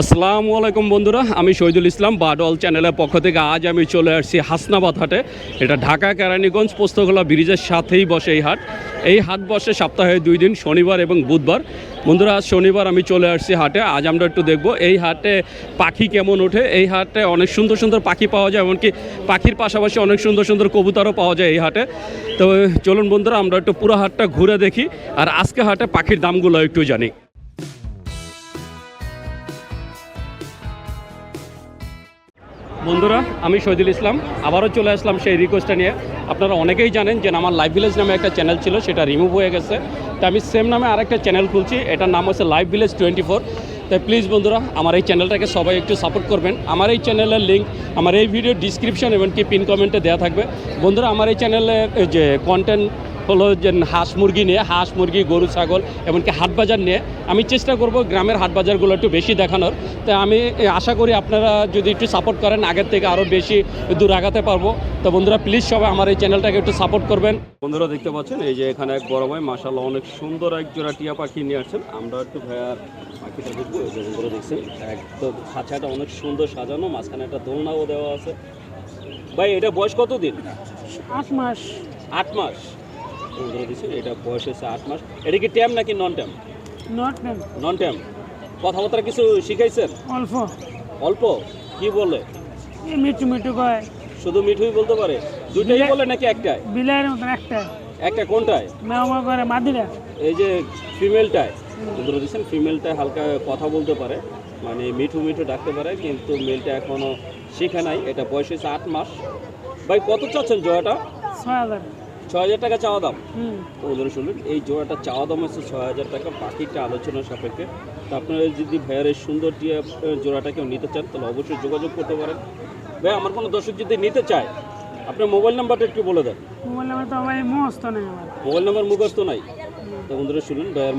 আসসালামু আলাইকুম বন্ধুরা, আমি শহীদুল ইসলাম বাডল চ্যানেলের পক্ষ থেকে আজ আমি চলে আসছি হাসনাবাদ হাটে। এটা ঢাকা কেরানীগঞ্জ পোস্তগোলা ব্রিজের সাথেই বসে এই হাট। এই হাট বসে সপ্তাহে দুই দিন, শনিবার এবং বুধবার। বন্ধুরা, আজ শনিবার আমি চলে আসছি হাটে। আজ আমরা একটু দেখব এই হাটে পাখি কেমন ওঠে। এই হাটে অনেক সুন্দর সুন্দর পাখি পাওয়া যায়, এমনকি পাখির পাশাপাশি অনেক সুন্দর সুন্দর কবুতরও পাওয়া যায় এই হাটে। তো চলুন বন্ধুরা, আমরা একটু পুরো হাটটা ঘুরে দেখি। আর আজকে হাটে পাখির দামগুলো একটু জানি। বন্ধুরা, আমি শহীদুল ইসলাম। আবারও চলে আসলাম সেই রিকোয়েস্টটা নিয়ে। আপনারা অনেকেই জানেন যে আমার লাইভ ভিলেজ নামে একটা চ্যানেল ছিল, সেটা রিমুভ হয়ে গেছে। তো আমি সেম নামে আরেকটা চ্যানেল খুলছি, এটার নাম হচ্ছে লাইভ ভিলেজ টোয়েন্টি ফোর তাই প্লিজ বন্ধুরা, আমার এই চ্যানেলটাকে সবাই একটু সাপোর্ট করবেন। আমার এই চ্যানেলের লিঙ্ক আমার এই ভিডিও ডিসক্রিপশন এমনকি পিন কমেন্টে দেওয়া থাকবে। বন্ধুরা, আমার এই চ্যানেলের যে কন্টেন্ট হলো যে হাঁস মুরগি নিয়ে হাঁস মুরগি গরু ছাগল এমনকি হাট বাজার নিয়ে। আমি চেষ্টা করব গ্রামের হাট বাজারগুলো একটু বেশি দেখানোর। তো আমি আশা করি আপনারা যদি একটু সাপোর্ট করেন আগের থেকে আরও বেশি দূর আগাতে পারব। তো বন্ধুরা প্লিজ সবাই আমার এই চ্যানেলটাকে একটু সাপোর্ট করবেন। বন্ধুরা দেখতে পাচ্ছেন এই যে এখানে এক বড় ভাই মাসাল্লাহ অনেক সুন্দর এক জোড়া টিয়া পাখি নিয়ে আসছেন। আমরা একটু ভাইয়ার পাখিটা দেখব এই যে বন্ধুরা দেখছেন একদম খাঁচাটা অনেক সুন্দর সাজানো মাঝখানে একটা দোলনাও দেওয়া আছে। ভাই এটা বয়স কত দিন আট মাস। আট মাস? বন্ধুরা দিচ্ছেন এটা বয়স হচ্ছে আট মাস। এটা কি ট্যাম নাকি নন ট্যাম নট নেন নন ট্যাম কথাবার্তা কিছু শিখাইছেন? অল্প। অল্প? কি বলে? এই মিটু মিটু কয়। শুধু মিঠুই বলতে পারে। দুইটাই বিলে- নাকি একটাই? বিলাইয়ের মতন একটা। একটা কোনটায়? মেয়া করে মাদিরা। এই যে ফিমেলটায় বন্ধুরা দিচ্ছেন ফিমেলটায় হালকা কথা বলতে পারে। মানে মিঠু মিঠু ডাকতে পারে কিন্তু মেলটা এখনও শিখে নাই। এটা বয়স হয়েছে আট মাস। ভাই কত চাচ্ছেন জোড়াটা ছয় হাজার। ছয় হাজার টাকা চাওয়া দাম। হুম। ওদের শুনলেন এই জোড়াটা চাওয়া দাম হচ্ছে ছয় হাজার টাকা বাকিটা আলোচনার সাপেক্ষে। তো আপনারা যদি ভাইয়ার এই সুন্দর টিয়া জোড়াটা কেউ নিতে চান তাহলে অবশ্যই যোগাযোগ করতে পারেন। ভাই আমার কোনো দর্শক যদি নিতে চায় আপনার মোবাইল নাম্বারটা একটু বলে দেন। মোবাইল নাম্বার তো আমার মস্ত নেই মোবাইল নাম্বার মুখস্থ নাই? তো বন্ধুরা শুনুন ভাইয়ার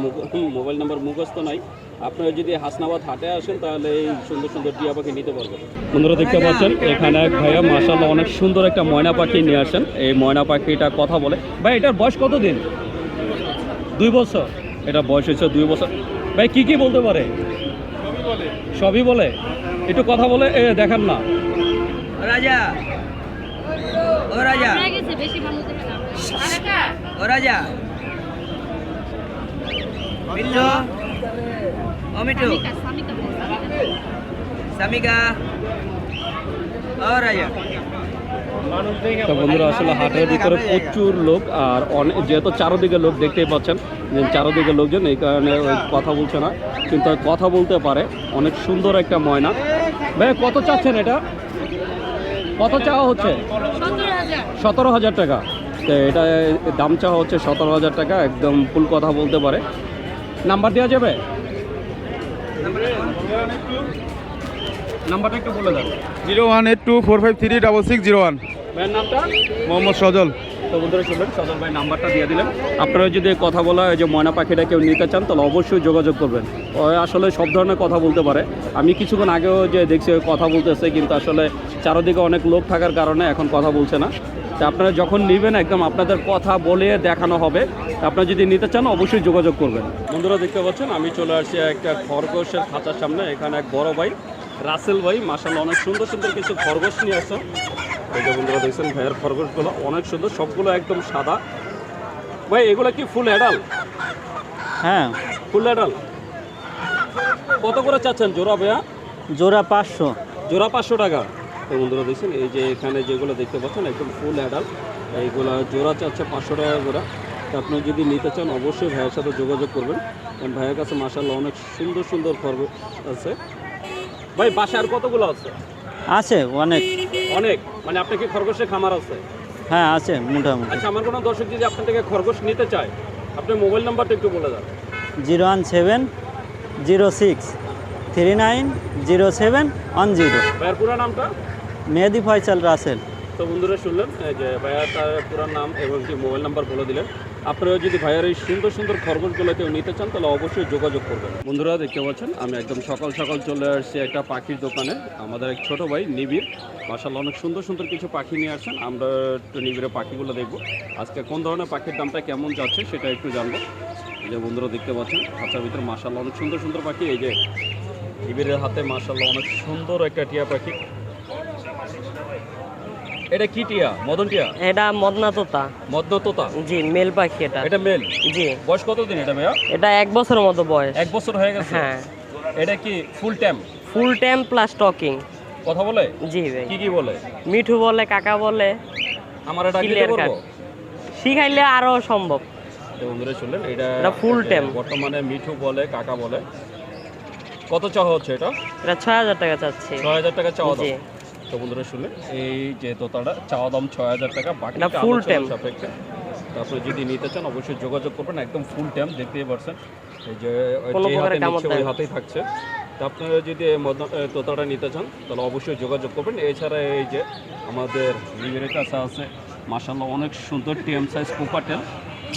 মোবাইল নাম্বার মুখস্থ নাই। আপনারা যদি হাসনাবাদ হাটে আসেন তাহলে এই সুন্দর সুন্দর টিয়া পাখি নিতে পারবেন। বন্ধুরা দেখতে পাচ্ছেন এখানে এক ভাইয়া মাসাল্লাহ অনেক সুন্দর একটা ময়না পাখি নিয়ে আসেন। এই ময়না পাখিটা কথা বলে। ভাই এটার বয়স কতদিন? দুই বছর। এটা বয়স হয়েছে দুই বছর। ভাই কি কি বলতে পারে? সবই বলে। একটু কথা বলে এ দেখান না। রাজা। ও রাজা। ও রাজা। মিল্লু ও মিটু স্বামীকা সামিকা তো বন্ধুরা আসলে হাটের ভিতরে প্রচুর লোক আর অনেক যেহেতু চারোদিকে লোক দেখতেই পাচ্ছেন যে চারোদিকে লোকজন এই কারণে কথা বলছে না। কিন্তু কথা বলতে পারে অনেক সুন্দর একটা ময়না। ভাই কত চাচ্ছেন এটা? কত চাওয়া হচ্ছে? সতেরো হাজার। সতেরো হাজার টাকা। তো এটা দাম চাওয়া হচ্ছে সতেরো হাজার টাকা একদম ফুল কথা বলতে পারে। নাম্বার দেওয়া যাবে? নাম্বারটা একটু বলে দেন zero one eight two four five three double six zero one. নামটা? মোহাম্মদ সজল। তো বন্ধুরা শুনলেন ভাই নাম্বারটা দিয়ে দিলেন। আপনারা যদি কথা বলা যে ময়না পাখিটা কেউ নিতে চান, তাহলে অবশ্যই যোগাযোগ করবেন। আসলে সব ধরনের কথা বলতে পারে। আমি কিছুক্ষণ আগেও যে দেখছি কথা বলতেছে, কিন্তু আসলে চারোদিকে অনেক লোক থাকার কারণে এখন কথা বলছে না। তা আপনারা যখন নেবেন, একদম আপনাদের কথা বলে দেখানো হবে। আপনারা যদি নিতে চান, অবশ্যই যোগাযোগ করবেন। বন্ধুরা, দেখতে পাচ্ছেন, আমি চলে আসছি একটা খরগোশের খাঁচার সামনে। এখানে এক বড় ভাই, রাসেল ভাই। মাসাল্লাহ অনেক সুন্দর সুন্দর কিছু খরগোশ নিয়ে আসছেন এই যে বন্ধুরা দেখছেন ভাইয়ের খরগোশগুলো অনেক সুন্দর সবগুলো একদম সাদা। ভাই এগুলো কি ফুল অ্যাডাল হ্যাঁ। ফুল অ্যাডাল কত করে চাচ্ছেন জোড়া ভাইয়া? জোড়া পাঁচশো। জোড়া পাঁচশো টাকা। তো বন্ধুরা দেখছেন এই যে এখানে যেগুলো দেখতে পাচ্ছেন একদম ফুল অ্যাডাল এইগুলো জোড়া চাচ্ছে পাঁচশো টাকা করে। আপনি যদি নিতে চান অবশ্যই ভাইয়ের সাথে যোগাযোগ করবেন। কারণ ভাইয়ের কাছে মাসাল্লাহ অনেক সুন্দর সুন্দর খরগোশ আছে। ভাই বাসায় আর কতগুলো আছে? আছে অনেক। অনেক? মানে আপনার কি খরগোশের খামার আছে? হ্যাঁ আছে মোটামুটি। আচ্ছা আমার কোনো দর্শক যদি আপনার থেকে খরগোশ নিতে চায় আপনার মোবাইল নাম্বারটা একটু বলে দেন। Zero one seven zero six three nine zero seven one zero. ভাইয়ের পুরো নামটা? মেহেদি ফয়সাল রাসেল। তো বন্ধুরা শুনলেন যে ভাইয়ার তার পুরো নাম এবং কি মোবাইল নাম্বার বলে দিলেন। আপনারা যদি ভাইয়ার এই সুন্দর সুন্দর খরগোশগুলো কেউ নিতে চান, তাহলে অবশ্যই যোগাযোগ করবেন। বন্ধুরা, দেখতে পাচ্ছেন, আমি একদম সকাল সকাল চলে আসছি একটা পাখির দোকানে। আমাদের এক ছোট ভাই নিবিড়। মাসাল্লাহ অনেক সুন্দর সুন্দর কিছু পাখি নিয়ে আসছেন। আমরা একটু নিবিড়ের পাখিগুলো দেখব। আজকে কোন ধরনের পাখির দামটা কেমন যাচ্ছে সেটা একটু জানব। যে বন্ধুরা, দেখতে পাচ্ছেন, খাঁচার ভিতরে মাসাল্লাহ অনেক সুন্দর সুন্দর পাখি। এই যে নিবিড়ের হাতে মার্শাল্লাহ অনেক সুন্দর একটা টিয়া পাখি। এটা কি টিয়া? মদন টিয়া? এটা মদনা তোতা। মদ্য তোতা? জি মেল পাখি এটা। এটা মেল? জি। বয়স কত দিন এটা ভাইয়া? এটা এক বছরের মতো বয়স। এক বছর হয়ে গেছে? হ্যাঁ। এটা কি full time full time plus talking. কথা বলে? জি ভাই। কি কি বলে? মিঠু বলে কাকা বলে। আমার এটা Clear পারব শিখাইলে আরও সম্ভব। বন্ধুরা শুনলেন এটা এটা full এ, বর্তমানে মিঠু বলে কাকা বলে। কত চাওয়া হচ্ছে এটা? এটা ছয় হাজার টাকা চাচ্ছি। ছয় হাজার টাকা চাওয়া তো বন্ধুরা শুনলেন এই যে দোতাটা চাওয়া দাম ছয় হাজার টাকা বাকি full time। সাপেক্ষে। তারপরে যদি নিতে চান অবশ্যই যোগাযোগ করবেন একদম ফুল টাইম দেখতেই পারছেন। এই যে যে হাতে নিচ্ছে ওই হাতেই থাকছে। তো আপনারা যদি তোতাটা নিতে চান তাহলে অবশ্যই যোগাযোগ করবেন। এছাড়া এই যে আমাদের লিগের কাছে আছে মাসাল্লাহ অনেক সুন্দর টিএম সাইজ কুপাটেল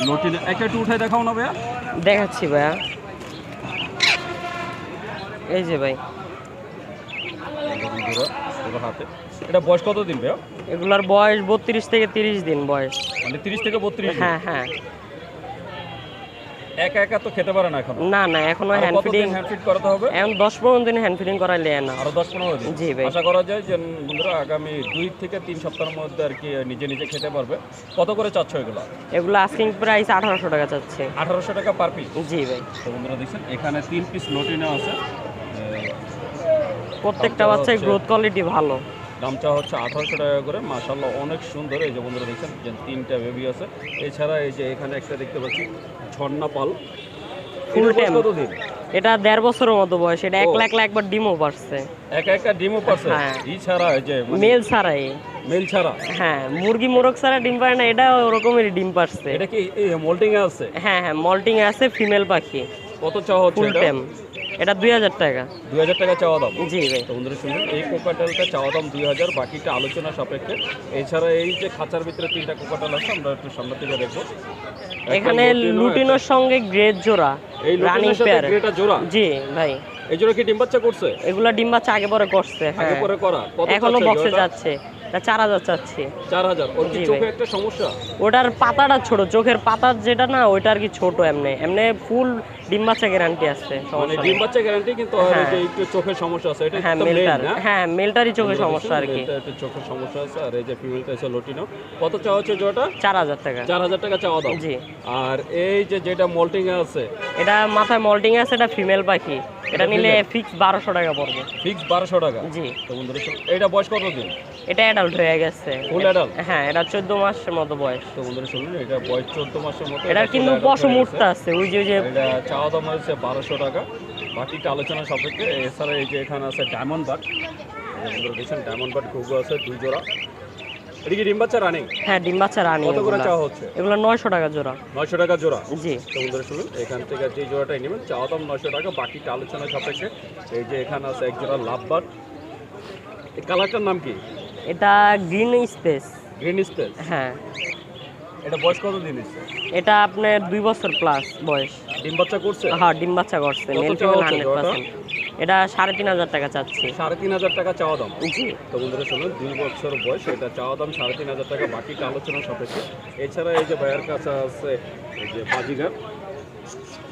লটিনে একটা একটু উঠাই দেখাও না ভাইয়া। দেখাচ্ছি ভাইয়া। এই যে ভাই। বন্ধুরা, হাতে। এটা বয়স কত দিন ভাইয়া? এগুলার বয়স বত্রিশ থেকে তিরিশ দিন বয়স। মানে তিরিশ থেকে বত্রিশ হ্যাঁ হ্যাঁ। একা একা তো খেতে পারে না এখন? না না এখনও হ্যান্ড ফিডিং হ্যান্ড করাতে হবে? এখন দশ পনেরো দিন হ্যান্ড ফিডিং করাইলে না। আরও দশ পনেরো দিন? জি ভাই। আশা করা যায় যে বন্ধুরা আগামী দুই থেকে তিন সপ্তাহের মধ্যে আর কি নিজে নিজে খেতে পারবে। কত করে চাচ্ছ এগুলো? এগুলো আস্কিং প্রাইস আঠারোশো টাকা চাচ্ছে। আঠারোশো টাকা পার পিস জি ভাই। তো বন্ধুরা দেখছেন এখানে তিন পিস লটিনে আছে। এ, প্রত্যেকটা হচ্ছে- গ্রোথ কোয়ালিটি ভালো। দামটা হচ্ছে আঠারোশো টাকা করে। মাসাল্লাহ অনেক সুন্দর। এই যে বন্ধুরা দেখছেন যে তিনটা বেবি আছে। এছাড়া এই যে এখানে একটা দেখতে পাচ্ছি ঝর্ণা পাল। এটার কতদিন? এটা দেড় বছরের মতো বয়স। এটা এক লাখ লাখ একবার ডিমও পারছে। একা একা ডিমও পাচ্ছে হ্যাঁ। ই ছাড়া যে মেল ছাড়াই। মেল ছাড়া? হ্যাঁ মুরগি মোরগ ছাড়া ডিম পারে না এটা ওরকমেরই ডিম পারছে। এটা কি মোল্টিং আছে? হ্যাঁ হ্যাঁ মল্টিং আছে ফিমেল পাখি। কত চাওয়া হচ্ছে ফুল টাইম এটা দুই হাজার টাকা। দুই হাজার টাকা চাওয়া দাম? জি ভাই। তো বন্ধুরা শুনুন এই কোকাটেলটা চাওয়া দাম দুই হাজার বাকিটা আলোচনা সাপেক্ষে। এছাড়া এই যে খাঁচার ভিতরে তিনটা কোকাটেল আছে আমরা একটু সামনে থেকে দেখব। এখানে লুটিনো, লুটিনোর সঙ্গে গ্রেড জোড়া এই রানিং পেয়ার। গ্রেটা জোড়া? জি ভাই। এই জোড়া কি ডিম বাচ্চা করছে? এগুলা ডিম বাচ্চা আগে পরে করছে আগে হ্যাঁ পরে করা। এখনও বক্সে যাচ্ছে। চার হাজার চাচ্ছি। চার হাজার। ওর কি জি চোখে একটা সমস্যা? ওটার পাতাটা ছোট চোখের পাতার যেটা না ওইটা আর কি ছোট এমনি। এমনি ফুল ডিম বাচ্চা গ্যারান্টি আছে মানে ডিম বাচ্চা গ্যারান্টি কিন্তু হ্যাঁ। একটু চোখের সমস্যা আছে এটা হ্যাঁ মেলটার হ্যাঁ মেলটারই চোখের সমস্যা আর কি। একটু চোখের সমস্যা আছে আর এই যে ফিমেলটা আছে লটিনো কত চাওয়া হচ্ছে জোড়াটা? চার হাজার টাকা। চার হাজার টাকা চাওয়া দাম জি। আর এই যে যেটা মোল্টিং আছে? এটা মাথায় মল্টিং আছে এটা ফিমেল পাখি। এটা নিলে ফিক্স বারোশো টাকা পড়বে। ফিক্স বারোশো টাকা? জি। তো বন্ধুরা এইটা বয়স কত দিন এটা অ্যাডাল্ট হয়ে গেছে। ফুল অ্যাডাল্ট হ্যাঁ এটা চোদ্দ মাসের মতো বয়স। তো বন্ধুরা শুনুন এটা বয়স চোদ্দ মাসের মতো এটা কিন্তু পশম উঠতে আছে ওই যে যে এটা চাওয়া দাম হচ্ছে বারোশো টাকা। বাকিটা আলোচনা সাপেক্ষে এছাড়া এই যে এখানে আছে ডায়মন্ড বাট বন্ধুরা দেখছেন ডায়মন্ড বাট ঘুঘু আছে দুই জোড়া। এটা কি ডিম বাচ্চা রানিং হ্যাঁ ডিম বাচ্চা রানি কত করে চাওয়া হচ্ছে? এগুলো নয়শো টাকা জোড়া। নয়শো টাকা জোড়া? জি। তো বন্ধুরা শুনুন এখান থেকে যে জোড়াটাই নেবেন চাওয়া দাম নয়শো টাকা বাকিটা আলোচনা সাপেক্ষে। এই যে এখানে আছে এক জোড়া লাভ বাট এই কালারটার নাম কি? এটা গ্রিন স্পেস গ্রিন স্পেস হ্যাঁ। এটা বয়স কত দিন হচ্ছে এটা আপনার দুই বছর প্লাস বয়স। ডিম বাচ্চা করছে? হ্যাঁ ডিম বাচ্চা করছে মেল ফিমেল হান্ড্রেড পার্সেন্ট এটা সাড়ে তিন হাজার টাকা চাচ্ছি। সাড়ে তিন হাজার টাকা চাওয়া দাম? জি। তো বন্ধুরা শুনুন দুই বছর বয়স এটা চাওয়া দাম সাড়ে তিন হাজার টাকা। বাকিটা আলোচনা সাপেক্ষে। এছাড়া এই যে ভাইয়ের কাছে আছে এই যে বাজিগার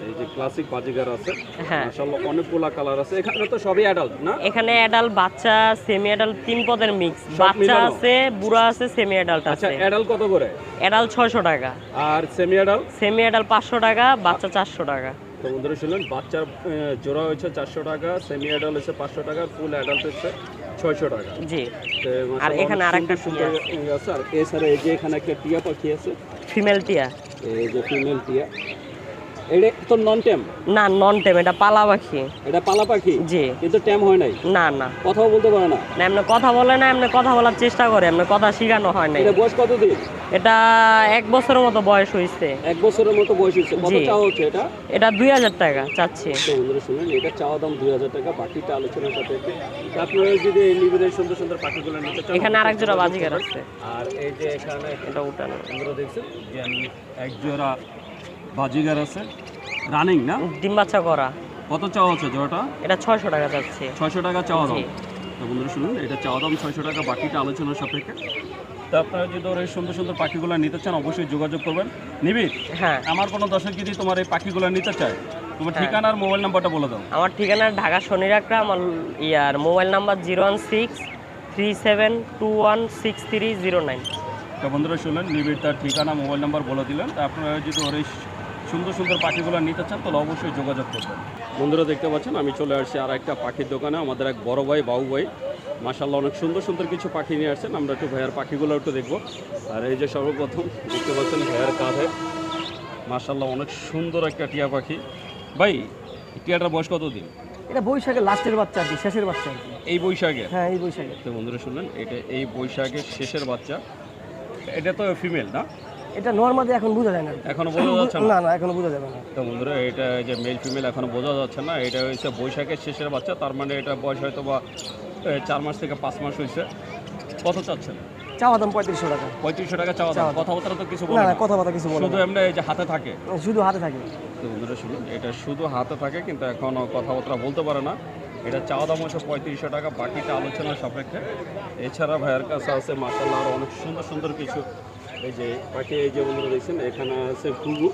এই যে ক্লাসিক বাজিগার আছে হ্যাঁ। মাশাআল্লাহ অনেকগুলা কালার আছে। এখানে তো সবই অ্যাডাল্ট না? এখানে অ্যাডাল্ট বাচ্চা সেমি অ্যাডাল্ট তিন পদের মিক্স বাচ্চা আছে বুড়া আছে সেমি অ্যাডাল্ট আচ্ছা অ্যাডাল্ট কত করে? অ্যাডাল্ট ছয়শো টাকা। আর সেমি অ্যাডাল্ট সেমি অ্যাডাল্ট পাঁচশো টাকা বাচ্চা চারশো টাকা। তো বন্ধুরা শুনলেন বাচ্চার জোড়া হচ্ছে চারশো টাকা সেমি অ্যাডাল্ট হচ্ছে পাঁচশো টাকা ফুল অ্যাডাল্ট হচ্ছে ছয়শো টাকা। জি। মাশাআল্লাহ এখানে আরেকটা সুন্দর সুন্দর আছে। আর এছাড়া এই যে এখানে একটা টিয়া পাখি আছে। ফিমেল টিয়া। এই যে ফিমেল টিয়া। এটা তো নন টেম না নন টেম এটা পালা পাখি এটা পালা পাখি জি। কিন্তু টেম হয় নাই? না না। কথাও বলতে পারে না? না এমনি কথা বলে না এমনি কথা বলার চেষ্টা করে এমনি কথা শেখানো হয় না এটা বয়স কত দিন এটা এক বছরের মতো বয়স হয়েছে এক বছরের মতো বয়স হচ্ছে কত চাওয়া হচ্ছে এটা? এটা দুই হাজার টাকা চাচ্ছি। তো বন্ধুরা শুনুন এটা চাওয়া দাম দুই হাজার টাকা বাকিটা আলোচনার সাথে। আপনারা যদি এই নিবেদন সুন্দর সুন্দর পাখিগুলো নিতে চান এখানে আরেক জোড়া বাজিকার আছে। আর এই যে এখানে এটা উঠানো। আপনারা দেখছেন যে আমি এক জোড়া বাজিগার আছে। রানিং না? ডিম বাচ্চা করা। কত চাওয়া হচ্ছে জোড়াটা? এটা ছয়শো টাকা চাচ্ছি ছয়শো টাকা চাওয়া দাম। তো বন্ধুরা শুনুন এটা চাওয়া দাম ছয়শো টাকা বাকিটা আলোচনার সাপেক্ষে। তো আপনারা যদি ওর এই সুন্দর সুন্দর পাখিগুলো নিতে চান অবশ্যই যোগাযোগ করবেন। নিবি হ্যাঁ। আমার কোনো দর্শক যদি তোমার এই পাখিগুলো নিতে চায় তোমার হ্যাঁ। ঠিকানা আর মোবাইল নাম্বারটা বলে দাও। আমার ঠিকানা ঢাকা শনিরাকড়া আমার ইয়ার mobile number zero one six three seven two one six three zero nine. তো বন্ধুরা শুনলেন নিবিড় তার ঠিকানা মোবাইল নাম্বার বলে দিলেন। তা আপনারা যদি ওর এই সুন্দর সুন্দর পাখিগুলো নিতে চান তাহলে অবশ্যই যোগাযোগ করবেন। বন্ধুরা দেখতে পাচ্ছেন আমি চলে আসছি আর একটা পাখির দোকানে আমাদের এক বড় ভাই বাউ ভাই। মাসাল্লাহ অনেক সুন্দর সুন্দর কিছু পাখি নিয়ে আসছেন আমরা একটু ভাইয়ার পাখিগুলো একটু দেখব। আর এই যে সর্বপ্রথম দেখতে পাচ্ছেন ভাইয়ার কাঁধে। মাসাল্লাহ অনেক সুন্দর একটা টিয়া পাখি। ভাই টিয়াটার বয়স কত দিন এটা বৈশাখের লাস্টের বাচ্চা আর কি শেষের বাচ্চা আর কি। এই বৈশাখে? হ্যাঁ এই বৈশাখে। তো বন্ধুরা শুনলেন এটা এই বৈশাখের শেষের বাচ্চা। এটা তো ফিমেল না? এটা নর্মালি এখন বোঝা যায় না। এখনও বোঝা যাচ্ছে না? না এখনও বোঝা যাবে না। তো বন্ধুরা এটা যে মেল ফিমেল এখনও বোঝা যাচ্ছে না। এটা হচ্ছে বৈশাখের শেষের বাচ্চা তার মানে এটা বয়স হয়তো বা চার মাস থেকে পাঁচ মাস হয়েছে। কত চাচ্ছেন? চাওয়া দাম পঁয়ত্রিশশো টাকা। পঁয়ত্রিশশো টাকা চাওয়া দাম। কথাবার্তা তো কিছু না বলে না না। কথাবার্তা কিছু শুধু এমনি এই যে হাতে থাকে। শুধু হাতে থাকে। তো বন্ধুরা শুনুন এটা শুধু হাতে থাকে কিন্তু এখনও কথাবার্তা বলতে পারে না। এটা চাওয়া দাম হচ্ছে পঁয়ত্রিশশো টাকা বাকিটা আলোচনা সাপেক্ষে। এছাড়া ভাইয়ের কাছে আছে মাসাল্লাহ আরও অনেক সুন্দর সুন্দর কিছু এই যে পাখি এই যে বন্ধুরা দেখছেন এখানে আছে ঘুঘু।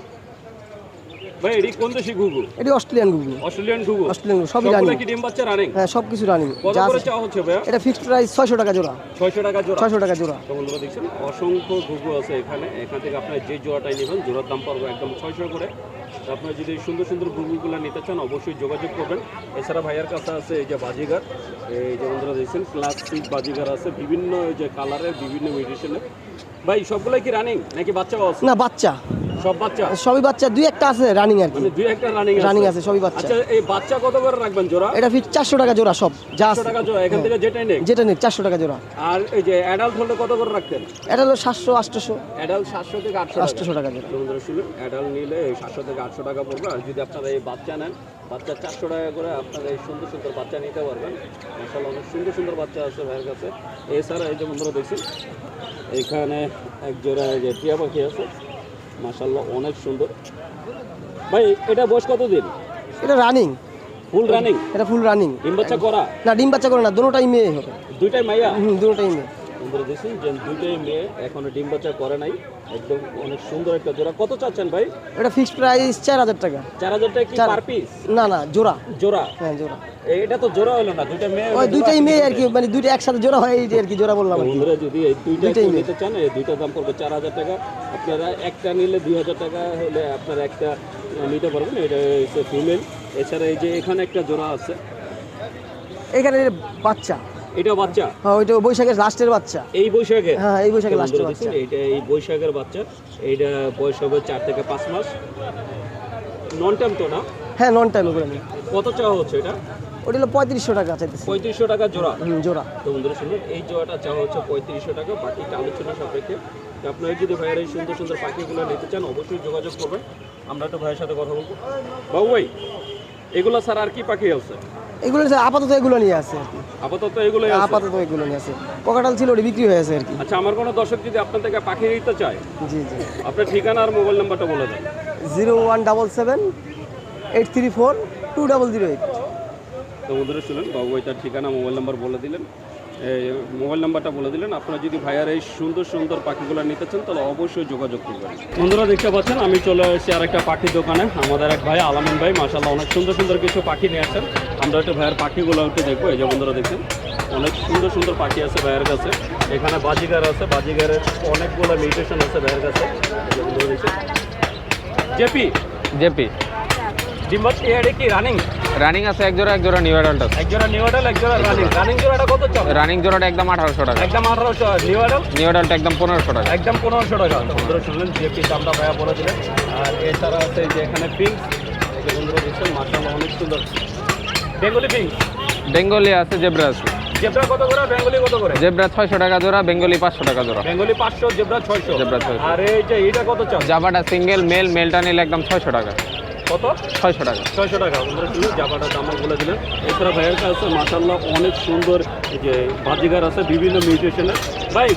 ভাই এটি কোন দেশি ঘুঘু? এটি অস্ট্রেলিয়ান গুগু অস্ট্রেলিয়ান ঘুঘু? অস্ট্রেলিয়ান গুগু সবই রানিং। কি ডিম বাচ্চা রানিং? হ্যাঁ সব কিছু রানিং। কত করে চাওয়া হচ্ছে ভাইয়া? এটা ফিক্সড প্রাইস ছয়শো টাকা জোড়া। ছয়শো টাকা জোড়া। ছয়শো টাকা জোড়া। তো বন্ধুরা দেখছেন অসংখ্য ঘুঘু আছে এখানে। এখান থেকে আপনার যে জোড়াটাই নেবেন জোড়ার দাম পড়বে একদম ছয়শো করে। তো আপনারা যদি সুন্দর সুন্দর ভূমিগুলো নিতে চান, অবশ্যই যোগাযোগ করবেন। এছাড়া ভাইয়ার কাছে আছে এই যে বাজিগার। এই যে বন্ধুরা দেখছেন প্লাস্টিক বাজিগার আছে। বিভিন্ন যে কালারের বিভিন্ন মেডিসিনের ভাই, সবগুলাই কি রানিং নাকি বাচ্চা না, বাচ্চা। সব বাচ্চা? সবই বাচ্চা দুই একটা আছে রানিং আর কি। মানে দুই একটা রানিং রানিং আছে। সবই বাচ্চা। আচ্ছা এই বাচ্চা কত করে রাখবেন জোড়া? এটা ফিক্স চারশো টাকা জোড়া সব যা একশো আছে টাকা জোড়া এখান থেকে যেটাই নেই যেটা নেই চারশো টাকা জোড়া। আর এই যে অ্যাডাল্ট হলে কত করে রাখতেন? এটা হলো সাতশো আটশোশো অ্যাডাল্ট সাতশো থেকে আটশো টাকা। আটশোশো টাকা জোড়া। বন্ধুরা শুনুন অ্যাডাল্ট নিলে এই সাতশো থেকে আটশো টাকা পড়বে। আর যদি আপনারা এই বাচ্চা নেন বাচ্চা চারশো টাকা করে আপনারা এই সুন্দর সুন্দর বাচ্চা নিতে পারবেন। মাসাল্লাহ অনেক সুন্দর সুন্দর বাচ্চা আছে ভাইয়ের কাছে। এছাড়া এই যে বন্ধুরা দেখছি এখানে এক জোড়া যে টিয়া পাখি আছে। মাসাল্লাহ অনেক সুন্দর। ভাই এটা বয়স কত দিন এটা রানিং ফুল রানিং এটা ফুল রানিং ডিম বাচ্চা করা? না ডিম বাচ্চা করে না দুটোটাই মেয়ে হবে। দুইটাই মাইয়া? হুম দুটোটাই মেয়ে। বন্ধুরা দেখছেন যে দুইটাই মেয়ে এখনও ডিম বাচ্চা করে নাই। একদম অনেক সুন্দর একটা জোড়া। কত চাচ্ছেন ভাই? এটা ফিক্সড প্রাইস চার হাজার টাকা। চার হাজার টাকা কি পার পিস না না জোড়া। জোড়া? হ্যাঁ জোড়া। এটা তো জোড়া হলো না দুইটা মেয়ে ওই দুইটাই মেয়ে আর কি মানে দুইটা একসাথে জোড়া হয় এই যে আর কি জোড়া বললাম বন্ধুরা যদি এই দুইটা দুইটাই নিতে চান এই দুইটা দাম পড়বে চার হাজার টাকা। আপনারা একটা নিলে দুই হাজার টাকা হলে আপনারা একটা নিতে পারবেন। এটা হচ্ছে ফিমেল এছাড়া এই যে এখানে একটা জোড়া আছে। এখানে বাচ্চা। এটা বাচ্চা? হ্যাঁ ওইটা বৈশাখের লাস্টের বাচ্চা। এই বৈশাখে? হ্যাঁ এই বৈশাখের লাস্টের বাচ্চা। এইটা এই বৈশাখের বাচ্চা। এইটা বয়স হবে চার থেকে পাঁচ মাস। নন টাইম তো না? হ্যাঁ নন টাইম ওগুলো কত চাওয়া হচ্ছে এটা? ওটা হলো পঁয়ত্রিশশো টাকা চাইতেছি। পঁয়ত্রিশশো টাকা জোড়া? হুম জোড়া। তো বন্ধুরা শুনুন এই জোড়াটা চাওয়া হচ্ছে পঁয়ত্রিশশো টাকা বাকিটা আলোচনা সাপেক্ষে। তো আপনারা যদি ভাইয়ের এই সুন্দর সুন্দর পাখিগুলো নিতে চান অবশ্যই যোগাযোগ করবেন। আমরা একটু ভাইয়ের সাথে কথা বলব। বাবু ভাই এগুলো স্যার আর কি পাখি আছে? এগুলো আপাতত এগুলো নিয়ে আছে আর কি। আপাতত এগুলো আপাতত এগুলো নিয়ে আছে। পকাটাল ছিল ওটা বিক্রি হয়ে আছে আর কি। আচ্ছা আমার কোনো দর্শক যদি আপনার থেকে পাখি নিতে চায় জি জি। আপনার ঠিকানা আর মোবাইল নাম্বারটা বলে দেন। Zero one double seven eight three four two double zero eight. তো বন্ধুরা শুনুন বাবু ভাই তার ঠিকানা মোবাইল নাম্বার বলে দিলেন। মোবাইল নাম্বারটা বলে দিলেন। আপনারা যদি ভাইয়ার এই সুন্দর সুন্দর পাখিগুলো নিতে চান তাহলে অবশ্যই যোগাযোগ করবেন। বন্ধুরা দেখতে পাচ্ছেন আমি চলে এসেছি আর একটা পাখির দোকানে। আমাদের এক ভাই আলামিন ভাই মাসাল্লাহ অনেক সুন্দর সুন্দর কিছু পাখি নিয়ে আসেন আমরা একটু ভাইয়ের পাখিগুলো একটু দেখব। এই যে বন্ধুরা দেখছেন? অনেক সুন্দর সুন্দর পাখি আছে ভাইয়ের কাছে। এখানে বাজিগার আছে বাজিগারের অনেকগুলো মিউটেশন আছে ভাইয়ের কাছে। জেপি? জেপি। ডিম্বাস এয়ারে কি রানিং? রানিং আছে এক জোড়া এক জোড়া নিউ অ্যাডাল্ট আছে। এক জোড়া নিউ অ্যাডাল এক জোড়া রানিং রানিং জোড়াটা কত চলে রানিং জোড়াটা একদম আঠারোশো টাকা। একদম আঠারোশো নিউ অ্যাডাল নিউ অ্যাডাল্ট একদম পনেরোশো টাকা। একদম পনেরোশো টাকা। বন্ধুরা শুনলেন জিএপি দামটা ভাইয়া বলে দিলেন আর এছাড়া আছে যে এখানে পিঙ্ক বন্ধুরা দেখছেন মার্শাল অনেক সুন্দর। বেঙ্গলি পিঙ্ক বেঙ্গলি আছে জেব্রা আছে। জেব্রা কত করে? বেঙ্গলি কত করে? জেব্রা ছয়শো টাকা জোড়া বেঙ্গলি পাঁচশো টাকা জোড়া। বেঙ্গলি পাঁচশো জেব্রা ছয়শো। জেব্রা 600 আর এই যে এটা কত চাল জাবাটা সিঙ্গেল মেল মেলটা নিলে একদম ছয়শো টাকা। কত? ছয়শো টাকা। ছয়শো টাকা। আপনারা শুনুন জাপাটা দাম বলে দিলেন। এছাড়া ভাইয়ের কাছে মাসাল্লাহ অনেক সুন্দর যে বাজিগার আছে বিভিন্ন মিউটেশনের ভাই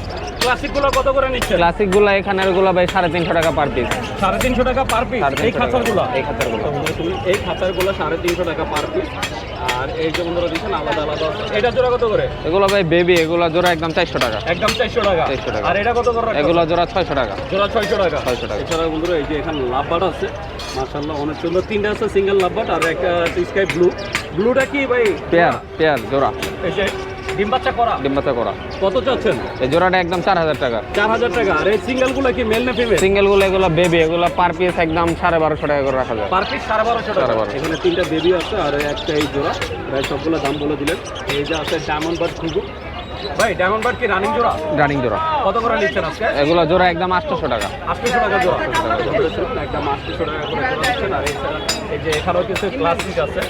ক্লাসিকগুলো কত করে নিচ্ছে ক্লাসিকগুলো এখানেরগুলো ভাই সাড়ে তিনশো টাকা পার পিস সাড়ে তিনশো টাকা পার পিস এই। খাঁচারগুলো এই খাঁচারগুলো। এই খাঁচারগুলো সাড়ে তিনশো টাকা পার পিস আর এই যে বন্ধুরা দিচ্ছেন আলাদা আলাদা এটা জোড়া কত করে? এগুলো ভাই বেবি এগুলো জোড়া একদম চারশো টাকা। একদম চারশো টাকা। 400 টাকা। আর এটা কত করে? এগুলো জোড়া ছয়শো টাকা। জোড়া ছয়শো টাকা। 600 টাকা। এছাড়া বন্ধুরা এই যে এখানে লাভবাট আছে মার্শাল্লাহ অনেক সুন্দর। তিনটা আছে সিঙ্গেল লাভবাট আর একটা স্কাই ব্লু ব্লুটা কি ভাই? পেয়ার পেয়ার জোড়া। এই যে ডিম বাচ্চা করা? ডিম বাচ্চা করা। কত চাচ্ছেন? এই জোড়াটা একদম চার হাজার টাকা। চার হাজার টাকা। আর এই সিঙ্গেলগুলো কি মেল না ফিমেল সিঙ্গেলগুলো এগুলো বেবি এগুলো পার পিস একদম সাড়ে বারোশো টাকা করে রাখা যায়। পার পিস সাড়ে বারোশো টাকা। এখানে তিনটা বেবি আছে আর একটা এই জোড়া। সবগুলো দাম বলে দিলেন। এই যে আছে ডায়মন্ড বার্ড খুবু ভাই ডায়মন্ড বার্ড কি রানিং জোড়া? রানিং জোড়া। কত করে নিচ্ছেন আজকে? এগুলো জোড়া একদম আটশোশো টাকা। আটশোশো টাকা জোড়া। একদম আটশোশো টাকা করে জোড়া দিচ্ছেন আর এই যে এখানেও কিছু ক্লাসিক আছে।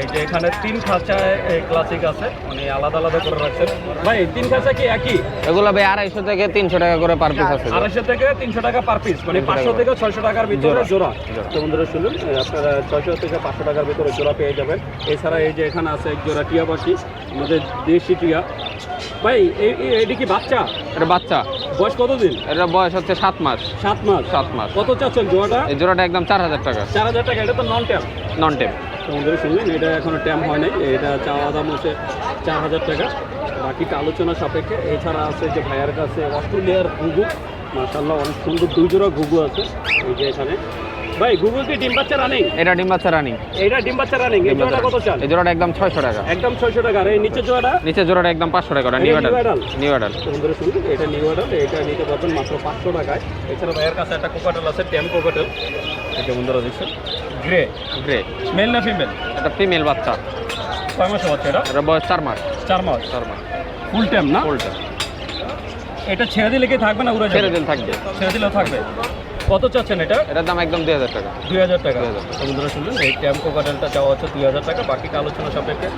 এই যে এখানে তিন খাঁচায় ক্লাসিক আছে। মানে আলাদা আলাদা করে রাখছেন। ভাই তিন খাঁচা কি একই? এগুলো ভাই আড়াইশো থেকে তিনশো টাকা করে পার পিস আছে। আড়াইশো থেকে তিনশো টাকা পার পিস মানে 300 পাঁচশো থেকে ছয়শো টাকার ভিতরে জোড়া। তো বন্ধুরা শুনুন আপনারা ছয়শো থেকে পাঁচশো টাকার ভিতরে জোড়া পেয়ে যাবেন। এছাড়া এই যে এখানে আছে এক জোড়া টিয়া পাখি আমাদের দেশি টিয়া। ভাই এই- এটি কি বাচ্চা? এটা বাচ্চা। বয়স কতদিন? এটা বয়স হচ্ছে সাত মাস। সাত মাস। সাত মাস। কত চাচ্ছেন জোড়াটা? এই জোড়াটা একদম চার হাজার টাকা। চার হাজার টাকা এটা তো নন ট্যাপ নন টেপ তো বন্ধুরা শুনলেন এটা এখনও ট্যাম হয় নাই এটা চাওয়া দাম হচ্ছে চার হাজার টাকা। বাকিটা আলোচনা সাপেক্ষে এছাড়া আছে যে ভাইয়ার কাছে অস্ট্রেলিয়ার ঘুঘু মার্শাল্লাহ অনেক সুন্দর দুই জোড়া ঘুঘু আছে এই যে এখানে। ভাই ঘুঘু কি ডিম বাচ্চা রানিং এটা ডিম বাচ্চা রানিং এইটা ডিম বাচ্চা রানিং এই জোড়াটা কত চান এই জোড়াটা একদম ছয়শো টাকা। একদম ছয়শো টাকা। আর এই নিচের জোড়াটা? নিচে জোড়াটা একদম পাঁচশো টাকা এটা নিউ অ্যাডাল নিউ অ্যাডাল বন্ধুরা শুনুন এটা নিউ অ্যাডাল এটা নিতে পারবেন মাত্র পাঁচশো টাকায়। এছাড়া ভাইয়ের কাছে একটা কোকাটেল আছে টেম কোকাটেল এটা বন্ধুরা দেখছেন? গ্রে গ্রে মেল না ফিমেল এটা ফিমেল বাচ্চা। ছয় মাসে বাচ্চা এটা? এটা বয়স চার মাস। চার মাস? চার মাস। ফুল টাইম না? ফুলটা এটা ছেড়ে দিলে কি থাকবে না উড়ে ছেড়ে দিলে থাকবে। ছেড়ে দিলেও থাকবে। কত চাচ্ছেন এটা? এটার দাম একদম দুই হাজার টাকা। দুই হাজার টাকা। 2000 তো বন্ধুরা শুনলেন এই ট্যাম্পো কাটেলটা চাওয়া হচ্ছে দুই হাজার টাকা বাকিটা আলোচনা সাপেক্ষে।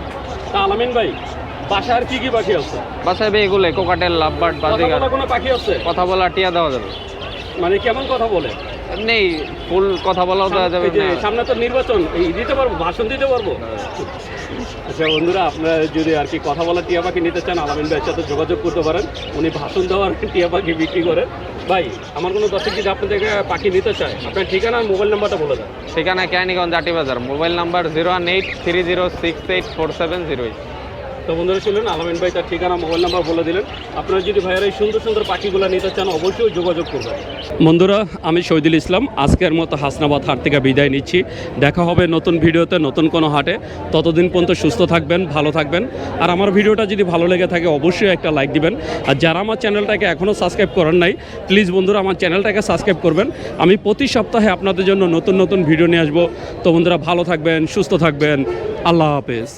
তা আলামিন ভাই বাসায় আর কি কি পাখি আছে? বাসায় বে এগুলো কোকাটেল লাভবার্ড বাজিগার। কোনো পাখি আছে? কথা বলা টিয়া দেওয়া যাবে। মানে কেমন কথা বলে? এমনি ফুল কথা বলাও দেওয়া যাবে সামনে তো নির্বাচন এই দিতে পারব ভাষণ দিতে পারব? আচ্ছা বন্ধুরা আপনারা যদি আর কি কথা বলা টিয়া পাখি নিতে চান আলামিন ভাইয়ের সাথে যোগাযোগ করতে পারেন। উনি ভাষণ দেওয়ার টিয়া পাখি বিক্রি করেন। ভাই, আমার কোনো দর্শক যদি আপনার থেকে পাখি নিতে চায়। আপনার ঠিকানা আর মোবাইল নাম্বারটা বলে দেন। ঠিকানা Kaniganj Ati Bazar. Mobile number zero one eight three zero six eight four seven zero eight. তো বন্ধুরা শুনলেন আলামিন ভাই তার ঠিকানা, মোবাইল নাম্বার বলে দিলেন। আপনারা যদি ভাইয়ের এই সুন্দর সুন্দর পাখিগুলো নিতে চান, অবশ্যই যোগাযোগ করবেন। বন্ধুরা, আমি শহীদুল ইসলাম, আজকের মতো হাসনাবাদ হাট থেকে বিদায় নিচ্ছি। দেখা হবে নতুন ভিডিওতে, নতুন কোনো হাটে। ততদিন পর্যন্ত সুস্থ থাকবেন, ভালো থাকবেন। আর আমার ভিডিওটা যদি ভালো লেগে থাকে, অবশ্যই একটা লাইক দিবেন। আর যারা আমার চ্যানেলটাকে এখনও সাবস্ক্রাইব করেন নাই, প্লিজ বন্ধুরা আমার চ্যানেলটাকে সাবস্ক্রাইব করবেন। আমি প্রতি সপ্তাহে আপনাদের জন্য নতুন নতুন ভিডিও নিয়ে আসব। তো বন্ধুরা, ভালো থাকবেন, সুস্থ থাকবেন। আল্লাহ হাফেজ।